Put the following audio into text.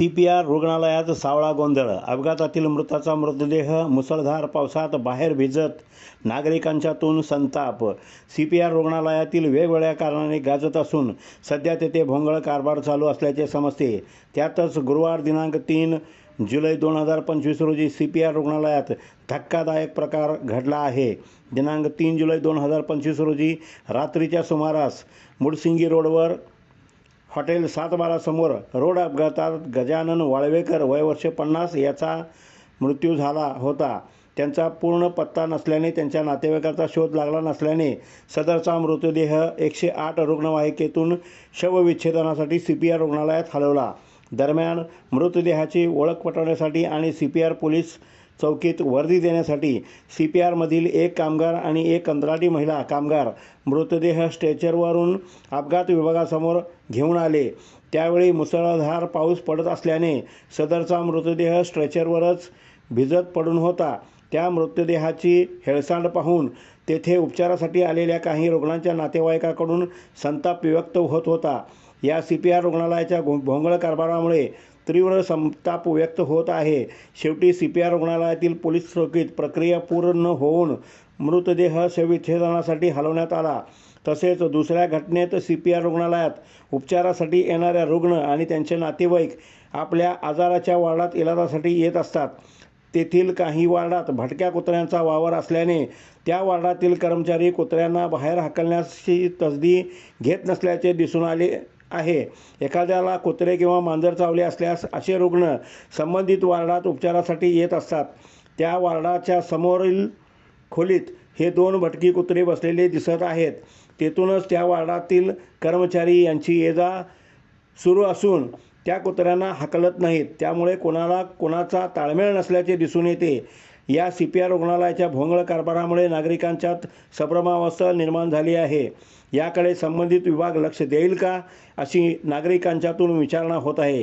C P R रुग्णालयात सावळा गोंधळ. अपघातातील मृताचा मृतदेह मुसळधार पावसात बाहेर भिजत नागरिकांच्यातून संताप. सी पी आर रुग्णालयातील वेगवेगळ्या कारणाने गाजत असून सध्या तेथे भोंगळ कारभार चालू असल्याचे समजते. त्यातच गुरुवार दिनांक तीन जुलै दोन हजार पंचवीस रोजी सी पी आर रुग्णालयात धक्कादायक प्रकार घडला आहे. दिनांक तीन जुलै दोन हजार पंचवीस रोजी रात्रीच्या सुमारास मुडसिंगी रोडवर हॉटेल सातबारासमोर रोड अपघातात गजानन वाळवेकर वय वर्ष पन्नास याचा मृत्यू झाला होता. त्यांचा पूर्ण पत्ता नसल्याने त्यांच्या नातेवाईकाचा शोध लागला नसल्याने सदरचा मृतदेह एकशे आठ रुग्णवाहिकेतून शवविच्छेदनासाठी सी पी आर रुग्णालयात हलवला. दरम्यान मृतदेहाची ओळख पटवण्यासाठी आणि सी पी आर पोलीस चौकीत वर्दी देण्यासाठी सी पी आरमधील एक कामगार आणि एक कंत्राटी महिला कामगार मृतदेह स्ट्रेचरवरून अपघात विभागासमोर घेऊन आले. त्यावेळी मुसळधार पाऊस पडत असल्याने सदरचा मृतदेह स्ट्रेचरवरच भिजत पडून होता. त्या मृतदेहाची हेळसांड पाहून तेथे उपचारासाठी आलेल्या काही रुग्णांच्या नातेवाईकाकडून संताप व्यक्त होत होता. या सी पी आर रुग्णालयाच्या घो भोंगळ कारभारामुळे तीव्र संताप व्यक्त होत आहे. शेवटी सी पी आर रुग्णालयातील पोलीस चौकीत प्रक्रिया पूर्ण होऊन मृतदेह शवविच्छेदनासाठी हलवण्यात आला. तसेच दुसऱ्या घटनेत सी पी आर रुग्णालयात उपचारासाठी येणाऱ्या रुग्ण आणि त्यांचे नातेवाईक आपल्या आजाराच्या वार्डात इलाजासाठी येत असतात. तेथील काही वार्डात भटक्या कुत्र्यांचा वावर असल्याने त्या वार्डातील कर्मचारी कुत्र्यांना बाहेर हाकलण्याची तसदी घेत नसल्याचे दिसून आले. आहे. एखाद्याला कुत्रे किंवा मांजर चावले असल्यास असे रुग्ण संबंधित वार्डात उपचारासाठी येत असतात. त्या वार्डाच्या समोरील खोलीत हे दोन भटकी कुत्रे बसलेले दिसत आहेत. तेथूनच त्या वार्डातील कर्मचारी यांची ये जा सुरू असून त्या कुत्र्यांना हाकलत नाहीत. त्यामुळे कोणाला कोणाचा ताळमेळ नसल्याचे दिसून येते. या सी पी आर रुग्णालयाच्या भोंगळ कारभारामुळे नागरिकांच्यात संभ्रमावस्था निर्माण झाली आहे. याकडे संबंधित विभाग लक्ष देईल का? अशी नागरिकांच्यातून विचारणा होत आहे.